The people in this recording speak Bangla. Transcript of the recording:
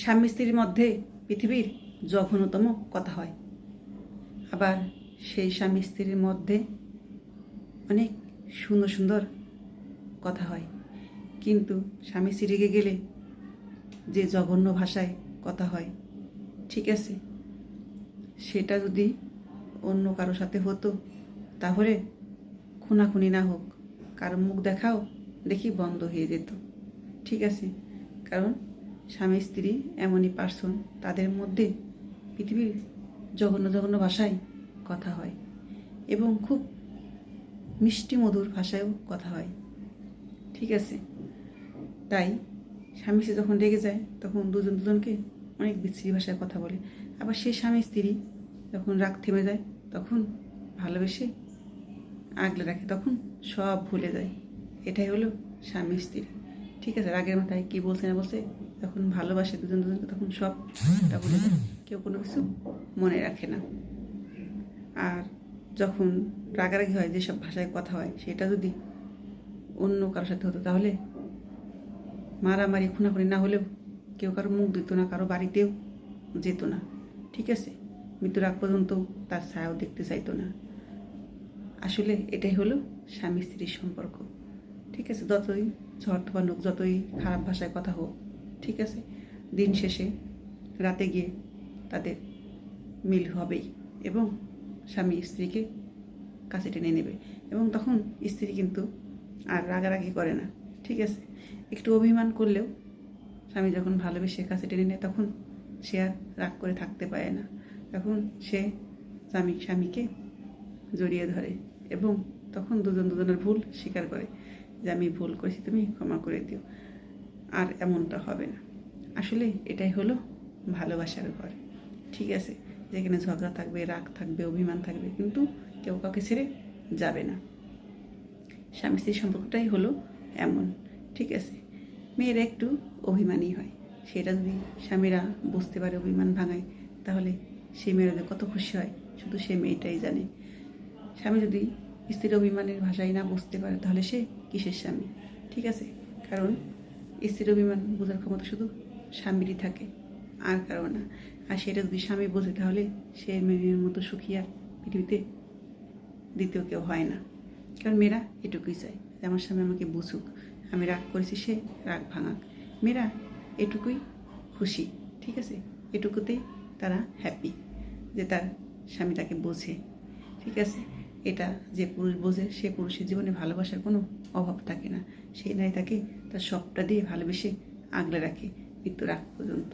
স্বামী স্ত্রীর মধ্যে পৃথিবীর জঘন্যতম কথা হয়। আবার সেই স্বামী স্ত্রীর মধ্যে অনেক সুন্দর সুন্দর কথা হয়। কিন্তু স্বামী স্ত্রীকে গেলে যে জঘন্য ভাষায় কথা হয়, ঠিক আছে? সেটা যদি অন্য কারোর সাথে হতো, তাহলে খুনাখুনি না হোক, কারও মুখ দেখাও দেখি বন্ধ হয়ে যেত, ঠিক আছে? কারণ স্বামী, স্ত্রী এমনই পার্সন তাদের মধ্যে পৃথিবীর জঘন্য জঘন্য ভাষায় কথা হয় এবং খুব মিষ্টি, মধুর ভাষায়ও কথা হয়। ঠিক আছে? তাই স্বামী, স্ত্রী যখন রেগে যায়, তখন দুজন দুজনকে অনেক বিচ্ছিরি ভাষায় কথা বলে। আবার সেই স্বামী, স্ত্রী যখন রাগ থেমে যায়, তখন ভালোবেসে আগলে রাখে, তখন সব ভুলে যায়। এটাই হলো স্বামী, স্ত্রী। ঠিক আছে? রাগের মাথায় কী বলছে না বলছে যখন ভালোবাসে দুজন দুজনকে তখন ভুলে যায় কেউ কোনো কিছু মনে রাখে না। আর যখন রাগারাগি হয় যেসব ভাষায় কথা হয় সেটা যদি অন্য কারোর সাথে হতো তাহলে মারামারি খুনাখুনি না হলেও কেউ কারও মুখ দিত না কারও বাড়িতেও যেত না। ঠিক আছে? মৃত্যুর আগ পর্যন্ত তার ছায়াও দেখতে চাইতো না। আসলে এটাই হলো স্বামী স্ত্রীর সম্পর্ক। ঠিক আছে? যতই ঝড় তুফান হোক যতই খারাপ ভাষায় কথা হোক ঠিক আছে? দিন শেষে, রাতে গিয়ে তাদের মিল হবেই এবং স্বামী স্ত্রীকে কাছে টেনে নেবে। এবং তখন স্ত্রী কিন্তু আর রাগারাগি করে না, ঠিক আছে? একটু অভিমান করলেও স্বামী যখন ভালোবেসে কাছে টেনে নেয়, তখন সে আর রাগ করে থাকতে পারে না। তখন সে স্বামী, স্বামীকে জড়িয়ে ধরে এবং তখন দুজন দুজনের ভুল স্বীকার করে যে, আমি ভুল করেছি, তুমি ক্ষমা করে দিও। আর এমনটা হবে না। আসলে এটাই হলো ভালোবাসার ঘর। ঠিক আছে, যেখানে ঝগড়া থাকবে, রাগ থাকবে, অভিমান থাকবে, কিন্তু কেউ কাউকে ছেড়ে যাবে না। স্বামী স্ত্রীর সম্পর্কটাই হলো এমন। ঠিক আছে, মেয়েরা একটু অভিমানী হয়। সেটা যদি স্বামীরা বুঝতে পারে, অভিমান ভাঙায়, তাহলে সে মেয়েরা কত খুশি হয়, শুধু সে মেয়েটাই জানে। স্বামী যদি স্ত্রীর অভিমানের ভাষায় না বুঝতে পারে, তাহলে সে কিসের স্বামী? ঠিক আছে, কারণ স্ত্রীর অভিমান বোঝার ক্ষমতা শুধু স্বামীরই থাকে, আর কারও না। আর সেটা যদি স্বামী বোঝে, তাহলে সে মেয়ের মতো সুখী আর পৃথিবীতে দ্বিতীয় কেউ হয় না। কারণ মেয়েরা এটুকুই চায় যে, আমার স্বামী আমাকে বুঝুক, আমি রাগ করেছি, সে রাগ ভাঙাক। মেয়েরা এটুকুই খুশি, ঠিক আছে? এটুকুতেই তারা হ্যাপি যে তার স্বামী তাকে বোঝে, ঠিক আছে? এটা যে পুরুষ বোঝে, সে পুরুষের জীবনে ভালোবাসার কোনো অভাব থাকে না। সেই নারী তাকে তার সবটা দিয়ে ভালোবেসে আগলে রাখে মৃত্যুর রাখ পর্যন্ত।